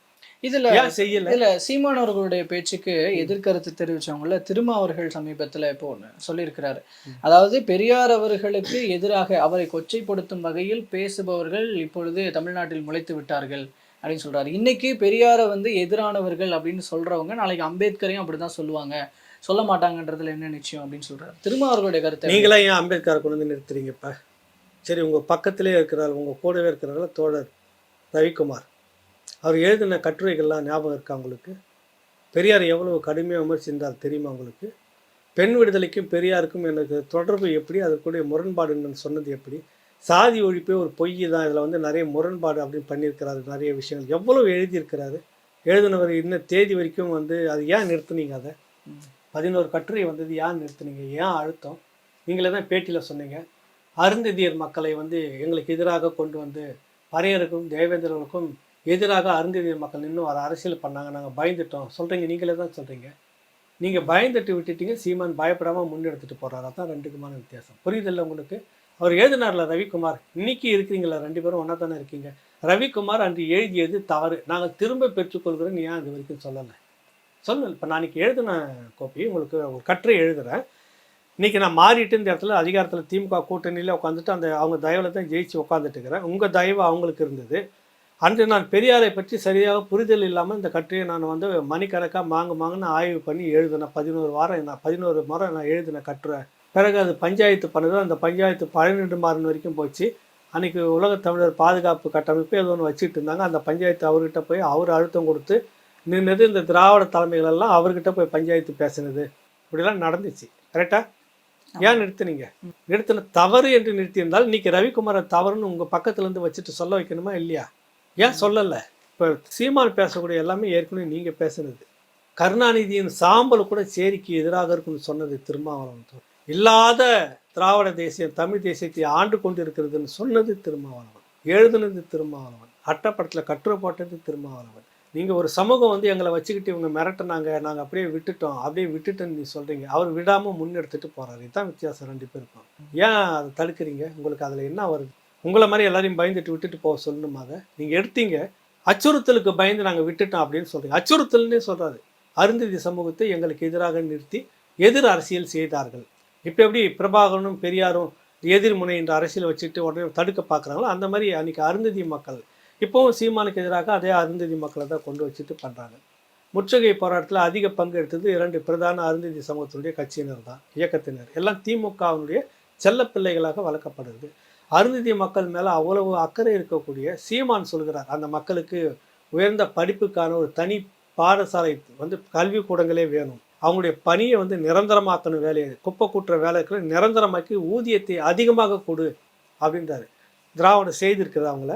இதுல செய்யல. இதுல சீமான் அவர்களுடைய பேச்சுக்கு எதிர்கருத்து தெரிவிச்சவங்கள திருமா அவர்கள் சமீபத்துல இப்போ ஒண்ணு சொல்லியிருக்கிறாரு. அதாவது பெரியார் அவர்களுக்கு எதிராக அவரை கொச்சைப்படுத்தும் வகையில் பேசுபவர்கள் இப்பொழுது தமிழ்நாட்டில் முளைத்து விட்டார்கள் அப்படின்னு சொல்றாரு. இன்னைக்கு பெரியாரை வந்து எதிரானவர்கள் அப்படின்னு சொல்றவங்க நாளைக்கு அம்பேத்கரையும் அப்படிதான் சொல்லுவாங்க. சொல்ல மாட்டாங்கன்றதுல என்ன நிச்சயம் அப்படின்னு சொல்றாரு. திருமா அவர்களுடைய கருத்தை நீங்களா ஏன் அம்பேத்கரை கொண்டு வந்து நிறுத்துறீங்க சரி உங்கள் பக்கத்திலே இருக்கிறார் உங்கள் கூடவே இருக்கிறார்கள் தோழர் ரவிக்குமார். அவர் எழுதின கட்டுரைகள்லாம் ஞாபகம் இருக்கா உங்களுக்கு? பெரியார் எவ்வளவு கடுமையாக விமர்சிந்தார் தெரியுமா உங்களுக்கு? பெண் விடுதலைக்கும் பெரியாருக்கும் எனக்கு தொடர்பு எப்படி? அதற்குடைய முரண்பாடு சொன்னது எப்படி? சாதி ஒழிப்பே ஒரு பொய் தான். இதில் வந்து நிறைய முரண்பாடு அப்படின்னு பண்ணியிருக்கிறாரு நிறைய விஷயங்கள். எவ்வளவு எழுதியிருக்கிறாரு? எழுதினவர் இன்னும் தேதி வரைக்கும் வந்து அது ஏன் நிறுத்துனீங்க அதை? பதினோரு கட்டுரை வந்தது ஏன் நிறுத்துனீங்க? ஏன் அழுத்தம்? நீங்களே தான் பேட்டியில் சொன்னீங்க. அருந்ததியர் மக்களை வந்து எங்களுக்கு எதிராக கொண்டு வந்து பறையருக்கும் தேவேந்திரர்களுக்கும் எதிராக அருந்ததியர் மக்கள் இன்னும் வர அரசியல் பண்ணாங்க. நாங்கள் பயந்துட்டோம். சொல்கிறீங்க நீங்களே தான் சொல்கிறீங்க நீங்கள் பயந்துட்டு விட்டுட்டீங்க. சீமான் பயப்படாமல் முன்னெடுத்துட்டு போகிறாரு அதான் ரெண்டுக்குமான வித்தியாசம். புரியுதில்லை உங்களுக்கு? அவர் எழுதினார்ல ரவிக்குமார். இன்னைக்கு இருக்கிறீங்களா ரெண்டு பேரும் ஒன்றா தானே இருக்கீங்க. ரவிக்குமார் அன்று எழுதியது தவறு. நாங்கள் திரும்ப பெற்றுக்கொள்கிறோன்னு ஏன் இது வரைக்கும் சொல்லலை? சொல்லு. இப்போ நான் இன்றைக்கி எழுதின கோப்பி உங்களுக்கு ஒரு கட்டுரை எழுதுகிறேன் இன்றைக்கி நான் மாறிட்டு இந்த இடத்துல அதிகாரத்தில் திமுக கூட்டணியில் உட்காந்துட்டு அந்த அவங்க தயவில் தான் ஜெயிச்சு உட்காந்துட்டு இருக்கிறேன். உங்கள் தயவு அவங்களுக்கு இருந்தது. அன்று நான் பெரியாரை பற்றி சரியாக புரிதல் இல்லாமல் இந்த கட்டுரையை நான் வந்து மணிக்கணக்காக மாங்கு மாங்குன்னு ஆய்வு பண்ணி எழுதினேன் பதினோரு வாரம் நான் பதினோரு முறை நான் எழுதின கட்டுரை. பிறகு அது பஞ்சாயத்து பண்ணது அந்த பஞ்சாயத்து பழனிடுமாறன் வரைக்கும் போச்சு. அன்னைக்கு உலகத் தமிழர் பாதுகாப்பு கட்டமைப்பு ஏதோ ஒன்று வச்சுட்டு இருந்தாங்க. அந்த பஞ்சாயத்து அவர்கிட்ட போய் அவர் அழுத்தம் கொடுத்து நின்னது இந்த திராவிட தலைமைகள் எல்லாம் அவர்கிட்ட போய் பஞ்சாயத்து பேசினது. இப்படிலாம் நடந்துச்சு. கரெக்டா ஏன் நிறுத்துனீங்க? நிறுத்தின தவறு என்று நிறுத்தியிருந்தால் இன்னைக்கு ரவிக்குமாரை தவறுன்னு உங்க பக்கத்துல இருந்து வச்சுட்டு சொல்ல வைக்கணுமா இல்லையா? ஏன் சொல்லலை? இப்போ சீமான் பேசக்கூடிய எல்லாமே ஏற்கனவே நீங்கள் பேசுனது. கருணாநிதியின் சாம்பல் கூட சேரிக்கு எதிராக இருக்குன்னு சொன்னது திருமாவளவன் இல்லாத திராவிட தேசியம் தமிழ் தேசியத்தை ஆண்டு கொண்டு இருக்கிறதுன்னு சொன்னது திருமாவளவன். எழுதுனது திருமாவளவன். அட்டப்படத்தில் கட்டுரை போட்டது திருமாவளவன். நீங்கள் ஒரு சமூகம் வந்து எங்களை வச்சுக்கிட்டு இவங்க மிரட்டினாங்க நாங்கள் அப்படியே விட்டுட்டோம் அப்படியே விட்டுட்டோன்னு நீ சொல்கிறீங்க அவர் விடாமல் முன்னெடுத்துட்டு போகிறாரு இதுதான் வித்தியாசம். ரெண்டு பேருக்கும். ஏன் அதை தடுக்கிறீங்க? உங்களுக்கு அதில் என்ன வருது? உங்களை மாதிரி எல்லாரையும் பயந்துட்டு விட்டுட்டு போக சொல்லணுமா அதை? நீங்கள் எடுத்தீங்க. அச்சுறுத்தலுக்கு பயந்து நாங்கள் விட்டுட்டோம் அப்படின்னு சொல்கிறீங்க அச்சுறுத்தல்னே சொல்கிறாரு அருந்ததி சமூகத்தை எங்களுக்கு எதிராக நிறுத்தி எதிர் அரசியல் செய்தார்கள். இப்போ எப்படி பிரபாகரனும் பெரியாரும் எதிர்முனை என்ற அரசியல் வச்சுட்டு உடனே தடுக்க பார்க்குறாங்களோ அந்த மாதிரி அன்றைக்கி அருந்ததி மக்கள் இப்போவும் சீமானுக்கு எதிராக அதே அருந்ததி மக்களை தான் கொண்டு வச்சுட்டு பண்ணுறாங்க முற்றுகை போராட்டத்தில் அதிக பங்கு எடுத்தது இரண்டு பிரதான அருந்ததி சமூகத்தினுடைய கட்சியினர் தான் இயக்கத்தினர். எல்லாம் திமுகவினுடைய செல்ல பிள்ளைகளாக வளர்க்கப்படுது அருந்ததி மக்கள் மேலே அவ்வளவு அக்கறை இருக்கக்கூடிய சீமான் சொல்கிறார். அந்த மக்களுக்கு உயர்ந்த படிப்புக்கான ஒரு தனி பாடசாலை வந்து கல்விக்கூடங்களே வேணும். அவங்களுடைய பணியை வந்து நிரந்தரமாக்கணும் வேலையை. குப்பை கூட்டுற வேலைக்கு நிரந்தரமாக்கி ஊதியத்தை அதிகமாக கொடு அப்படின்றாரு. திராவிடம் செய்திருக்குது அவங்கள.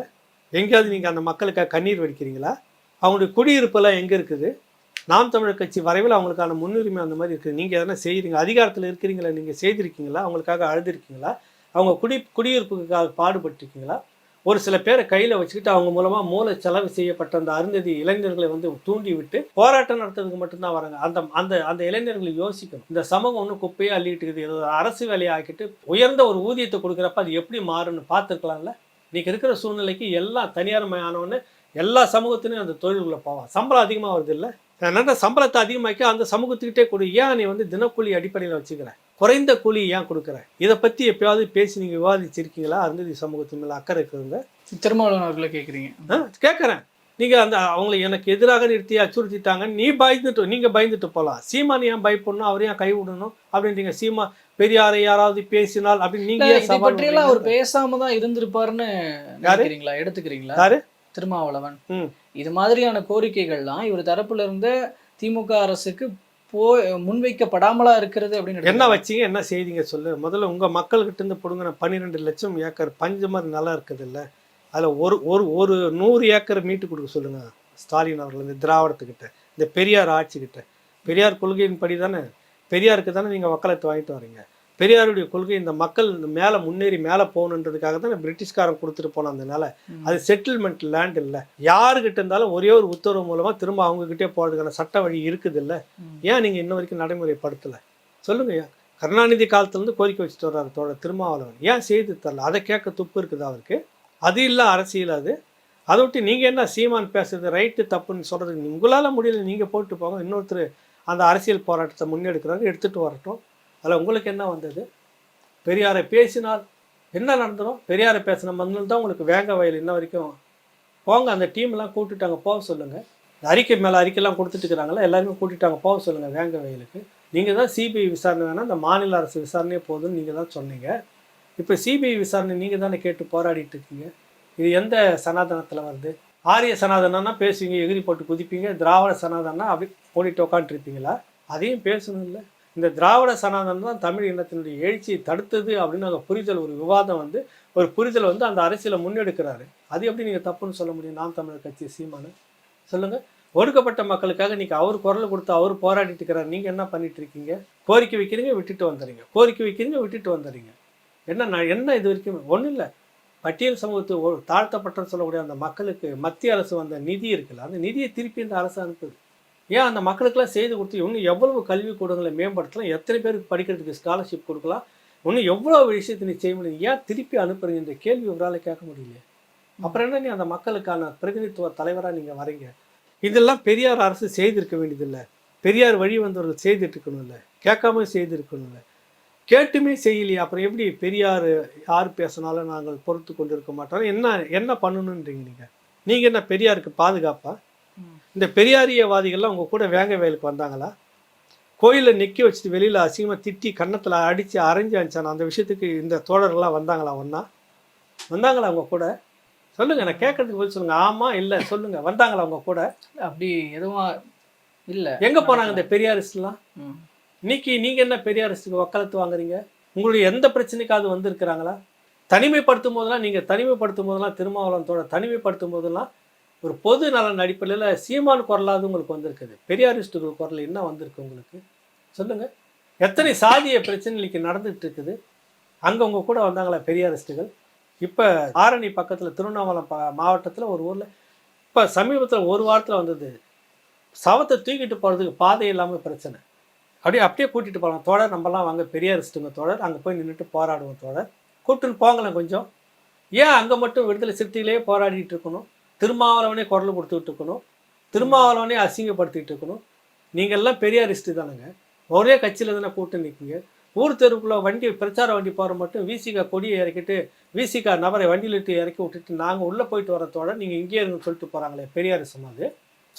எங்கேயாவது நீங்கள் அந்த மக்களுக்காக கண்ணீர் வடிக்கிறீங்களா? அவங்களுடைய குடியிருப்பெல்லாம் எங்கே இருக்குது? நாம் தமிழர் கட்சி வரைவில் அவங்களுக்கான முன்னுரிமை அந்த மாதிரி இருக்குது. நீங்கள் எதனா செய்கிறீங்க அதிகாரத்தில் இருக்கிறீங்களா? நீங்கள் செய்திருக்கீங்களா? அவங்களுக்காக அழுதுருக்கீங்களா? அவங்க குடி குடியிருப்புக்காக பாடுபட்டிருக்கீங்களா? ஒரு சில பேரை கையில் வச்சுக்கிட்டு அவங்க மூலமாக மூளை செலவு செய்யப்பட்ட அந்த அருந்ததி இளைஞர்களை வந்து தூண்டி விட்டு போராட்டம் நடத்துறதுக்கு மட்டும்தான் வராங்க. அந்த அந்த அந்த இளைஞர்களை யோசிக்கணும். இந்த சமூகம் ஒன்றும் குப்பையை அள்ளிட்டு இருக்குது. ஏதோ அரசு வேலையை ஆக்கிட்டு உயர்ந்த ஒரு ஊதியத்தை கொடுக்குறப்ப அது எப்படி மாறும்னு பார்த்துருக்கலாம்ல? இன்றைக்கி இருக்கிற சூழ்நிலைக்கு எல்லாம் தனியார்மயானவொன்னு எல்லா சமூகத்திலையும் அந்த தொழில்களை போவான் சம்பளம் அதிகமாக வருது இல்லை? அதனால சம்பளத்தை அதிகமாக்கி அந்த சமூகத்துக்கிட்டே கொடு. ஏன் நீ வந்து தினக்கூலி அடிப்படையில் வச்சுக்கிற? குறைந்த கூலி ஏன் கொடுக்குற? இதை பற்றி எப்பயாவது பேசி நீங்கள் விவாதிச்சிருக்கீங்களா? அருந்ததி சமூகத்தின் மேலே அக்கறை இருக்கிறவங்க? திருமாவளவன் அவர்களை கேக்குறீங்க. ஆ கேட்குறேன் நீங்கள் அந்த அவங்களை எனக்கு எதிராக நிறுத்தி அச்சுறுத்திட்டாங்க. நீ பயந்துட்டு நீங்கள் பயந்துட்டு போகலாம் சீமான் ஏன் பயப்படணும்? அவர் ஏன் கை விடணும் அப்படின்றீங்க சீமா பெரியாரை யாராவது பேசினால் அப்படின்னு நீங்க ஏன் இதை சவால் பற்றியெல்லாம் அவர்? பேசாம தான் இருந்திருப்பாருன்னு எடுத்துக்கிறீங்களா? யாரு? திருமாவளவன் ம். இது மாதிரியான கோரிக்கைகள்லாம் இவர் தரப்புல இருந்து திமுக அரசுக்கு போ முன்வைக்கப்படாமலா இருக்கிறது அப்படின்னு என்ன வச்சீங்க என்ன செய்திங்க சொல்லு? முதல்ல உங்க மக்கள்கிட்ட இருந்து பிடுங்கின பன்னிரெண்டு லட்சம் ஏக்கர் பஞ்சு மாதிரி நல்லா இருக்குது இல்லை அதில் ஒரு ஒரு ஒரு நூறு ஏக்கர் மீட்டு கொடுக்க சொல்லுங்க ஸ்டாலின் அவர்கள் இந்த திராவிடத்துக்கிட்ட இந்த பெரியார் ஆட்சிக்கிட்ட. பெரியார் கொள்கையின் படி தானே? பெரியாருக்கு தானே நீங்கள் வக்காலத்து வாங்கிட்டு வரீங்க பெரியாருடைய கொள்கை இந்த மக்கள் இந்த மேலே முன்னேறி மேலே போகணுன்றதுக்காக தானே பிரிட்டிஷ்காரன் கொடுத்துட்டு போன அந்த நிலை. ம். அது செட்டில்மெண்ட் லேண்ட் இல்லை. யாருக்கிட்ட இருந்தாலும் ஒரே ஒரு உத்தரவு மூலமா திரும்ப அவங்ககிட்டே போகிறதுக்கான சட்ட வழி இருக்குது இல்லை. ஏன் நீங்க இன்ன வரைக்கும் நடைமுறைப்படுத்தலை? சொல்லுங்க ஐயா. கருணாநிதி காலத்துலேருந்து கோரிக்கை வச்சுட்டு வர்றாரு தோழ திருமாவளவன். ஏன் செய்து தரல? அதை கேட்க துப்பு இருக்குது அவருக்கு? அது இல்லை அரசியல் அது. அதை விட்டு நீங்கள் என்ன சீமான் பேசுறது ரைட்டு தப்புன்னு சொல்கிறது உங்களால் முடியல நீங்கள் போட்டு போங்க. இன்னொருத்தர் அந்த அரசியல் போராட்டத்தை முன்னெடுக்கிறாங்க எடுத்துகிட்டு வரட்டும். அதில் உங்களுக்கு என்ன வந்தது? பெரியாரை பேசினால் என்ன நடந்துடும் பெரியாரை பேசின மண்ணில் தான் உங்களுக்கு வேங்க வயல் இன்ன வரைக்கும் போங்க. அந்த டீம்லாம் கூட்டிட்டாங்க போக சொல்லுங்கள் அறிக்கை மேலே அறிக்கைலாம் கொடுத்துட்டு இருக்கிறாங்களா எல்லாருமே கூட்டிட்டாங்க போக சொல்லுங்கள் வேங்க வயலுக்கு. நீங்கள் தான் சிபிஐ விசாரணை வேணால் இந்த மாநில அரசு விசாரணையே போதும்னு நீங்கள் தான் சொன்னீங்க. இப்போ சிபிஐ விசாரணை நீங்கள் தானே கேட்டு போராடிட்டு இருக்கீங்க. இது எந்த சனாதனத்தில் வருது? ஆரிய சனாதனம்னா பேசுவீங்க எகிரி போட்டு குதிப்பீங்க திராவிட சனாதனா அப்படி ஓடிட்டு உட்காந்துருப்பீங்களா அதையும் பேசணும் இல்லை? இந்த திராவிட சனாதனம் தான் தமிழ் இனத்தினுடைய எழுச்சியை தடுத்தது அப்படின்னு அந்த புரிதல் ஒரு விவாதம் வந்து ஒரு புரிதல் வந்து அந்த அரசியலை முன்னெடுக்கிறாரு. அது எப்படி நீங்கள் தப்புன்னு சொல்ல முடியும்? நாம் தமிழர் கட்சி சீமானு. சொல்லுங்க. ஒடுக்கப்பட்ட மக்களுக்காக நீங்கள் அவர் குரல் கொடுத்து அவர் போராடிட்டு இருக்கிறார். நீங்கள் என்ன பண்ணிட்டு இருக்கீங்க? கோரிக்கை வைக்கிறீங்க விட்டுட்டு வந்துடுறீங்க கோரிக்கை வைக்கிறீங்க விட்டுட்டு வந்துடுறீங்க என்ன நான் என்ன இது வரைக்கும்? ஒன்றும் இல்லை. பட்டியல் சமூகத்து தாழ்த்தப்பட்டன்னு சொல்லக்கூடிய அந்த மக்களுக்கு மத்திய அரசு வந்த நிதி இருக்குல்ல அந்த நிதியை திருப்பி இந்த அரசு அனுப்புது. ஏன் அந்த மக்களுக்கெல்லாம் செய்து கொடுத்து இன்னும் எவ்வளவு கல்வி கூடங்களை மேம்படுத்தலாம்? எத்தனை பேருக்கு படிக்கிறதுக்கு ஸ்காலர்ஷிப் கொடுக்கலாம்? இன்னும் எவ்வளோ விஷயத்தை நீ செய்ய முடியும்? ஏன் திருப்பி அனுப்புறீங்க? இந்த கேள்வி இவரால் கேட்க முடியல அப்புறம் என்ன நீ அந்த மக்களுக்கான பிரதிநிதித்துவ தலைவராக நீங்கள் வரீங்க இதெல்லாம் பெரியார் அரசு செய்திருக்க வேண்டியதில்லை. பெரியார் வழி வந்தவர்கள் செய்துட்டு இருக்கணும்ல. கேட்காம செய்திருக்கணும்ல. கேட்டுமே செய்யலையே. அப்புறம் எப்படி பெரியார் யார் பேசினாலும் நாங்கள் பொறுத்து கொண்டு இருக்க மாட்டோம். என்ன என்ன பண்ணணுன்றீங்க நீங்கள் நீங்கள் என்ன பெரியாருக்கு பாதுகாப்பா? இந்த பெரியாரியவாதிகள்லாம் உங்கள் கூட வேங்க வயலுக்கு வந்தாங்களா? கோயிலில் நிற்க வச்சுட்டு வெளியில் அசிங்கமாக திட்டி கன்னத்தில் அடித்து அரைஞ்சு அனுச்சான அந்த விஷயத்துக்கு இந்த தோழர்கள்லாம் வந்தாங்களா ஒன்றா வந்தாங்களா அவங்க கூட? சொல்லுங்கள் நான் கேட்கறதுக்கு பதில் சொல்லுங்கள் ஆமாம் இல்லை சொல்லுங்கள் வந்தாங்களா அவங்க கூட? அப்படி எதுவும் இல்ல. எங்கே போனாங்க இந்த பெரியாரிஸ்ட்லாம். இன்னைக்கு நீங்கள் என்ன பெரியாரிஸ்ட்டுக்கு வக்காலத்து வாங்குறீங்க? உங்களுடைய எந்த பிரச்சனைக்காவது வந்திருக்கிறாங்களா? தனிமைப்படுத்தும் போதெல்லாம் நீங்கள் தனிமைப்படுத்தும் போதெல்லாம் திருமாவளவனத்தோட தனிமைப்படுத்தும் போதெல்லாம் ஒரு பொது நலன் அடிப்படையில் சீமான் குரலாவது உங்களுக்கு வந்திருக்குது. பெரியாரிஸ்ட்டுகள் குரல் என்ன வந்திருக்கு உங்களுக்கு? சொல்லுங்கள் எத்தனை சாதிய பிரச்சனை நடந்துகிட்டு இருக்குது? அங்கே உங்கள் கூட வந்தாங்களா பெரியாரிஸ்ட்டுகள் இப்போ ஆரணி பக்கத்தில் திருவண்ணாமலை ப மாவட்டத்தில் ஒரு ஊரில் இப்போ சமீபத்தில் ஒரு வாரத்தில் வந்தது. சவத்தை தூக்கிட்டு போகிறதுக்கு பாதை இல்லாமல் பிரச்சனை. அப்படியே அப்படியே கூட்டிகிட்டு போகலாம் தோழர் நம்மலாம் வாங்க பெரியாரிஸ்ட்டுங்க தோழர் அங்கே போய் நின்றுட்டு போராடுவோம் தோழர். கூப்பிட்டுன்னு போங்களேன் கொஞ்சம். ஏன் அங்கே மட்டும் விடுதலை சிறுத்தையிலே போராடிட்டு இருக்கணும்? திருமாவளவனே குரல் கொடுத்துட்டு இருக்கணும் திருமாவளவனே அசிங்கப்படுத்திட்டு இருக்கணும் நீங்கள் எல்லாம் பெரியாரிஸ்ட்டு தானுங்க. ஒரே கட்சியில் தானே கூட்டு நிற்குங்க. ஊர் தெருவுக்குள்ள வண்டி பிரச்சார வண்டி போகிற மட்டும் விசிகா கொடியை இறக்கிட்டு விசிகா நபரை வண்டியில் இட்டு இறக்கி விட்டுட்டு நாங்கள் உள்ளே போயிட்டு வரத்தோட நீங்கள் இங்கேயே இருங்கன்னு சொல்லிட்டு போகிறாங்களே பெரியாரிசம் அது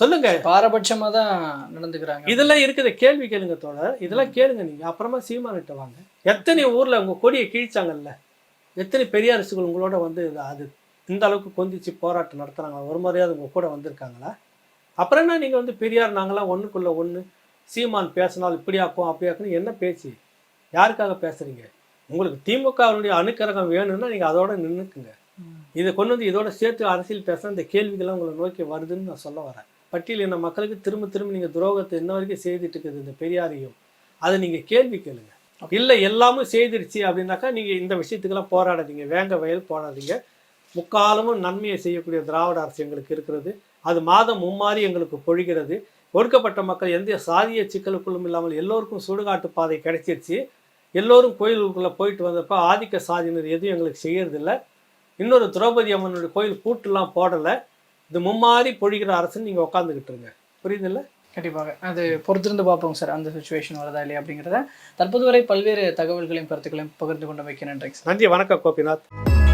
சொல்லுங்க. பாரபட்சமா தான் நடந்துக்கிறாங்க. இதெல்லாம் இருக்குது. கேள்வி கேளுங்க தோழர். இதெல்லாம் கேளுங்க நீங்க. அப்புறமா சீமானிட்ட வாங்க. எத்தனை ஊர்ல உங்க கொடியை கிழிச்சாங்கல்ல? எத்தனை பெரியாரிசுகள் உங்களோட வந்து அது இந்த அளவுக்கு கொந்திச்சு போராட்டம் நடத்துறாங்க. ஒரு முறையாவது உங்க கூட வந்திருக்காங்களா? அப்புறம் என்ன நீங்க வந்து பெரியார் நாங்களாம் ஒண்ணுக்குள்ள ஒண்ணு சீமான் பேசினால் இப்படி ஆக்கும் அப்படி ஆக்குன்னு என்ன பேச்சு? யாருக்காக பேசுறீங்க? உங்களுக்கு திமுகவுடைய அணுக்கரகம் வேணும்னா நீங்க அதோட நின்றுக்குங்க. இதை கொண்டு வந்து இதோட சேர்த்து அரசியல் பேசுற இந்த கேள்விகள்லாம் உங்களை நோக்கி வருதுன்னு நான் சொல்ல வரேன். பட்டியலின மக்களுக்கு திரும்ப திரும்ப நீங்கள் துரோகத்தை இன்ன வரைக்கும் செய்துட்டு இருக்குது இந்த பெரியாரையும். அதை நீங்கள் கேள்வி கேளுங்க. இல்லை எல்லாமும் செய்திருச்சு அப்படின்னாக்கா நீங்கள் இந்த விஷயத்துக்கெல்லாம் போராடாதீங்க. வேங்க வயல் போடாதீங்க முக்காலமும் நன்மையை செய்யக்கூடிய திராவிட அரசு எங்களுக்கு இருக்கிறது. அது மாதம் மும்மாறி எங்களுக்கு பொழிகிறது. ஒடுக்கப்பட்ட மக்கள் எந்த சாதிய சிக்கலுக்குள்ளும் இல்லாமல் எல்லோருக்கும் சுடுகாட்டு பாதை கிடைச்சிருச்சு. எல்லோரும் கோயிலுக்குள்ளே போயிட்டு வந்தப்போ ஆதிக்க சாதியினர் எதுவும் எங்களுக்கு செய்யறதில்ல. இன்னொரு திரௌபதி அம்மனுடைய கோயில் பூட்டுலாம் போடலை. இது மும்மாறி பொழிகிற அரசுன்னு நீங்கள் உட்காந்துக்கிட்டு இருங்க. புரியுதுல்ல கண்டிப்பாக. அது பொறுத்திருந்து பார்ப்போம் சார் அந்த சுச்சுவேஷன் வருதா இல்லையா அப்படிங்கிறத. தற்போது வரை பல்வேறு தகவல்களையும் கருத்துக்களையும் பகிர்ந்து கொண்டமைக்கு நன்றி சார். நன்றி. வணக்கம் கோபிநாத்.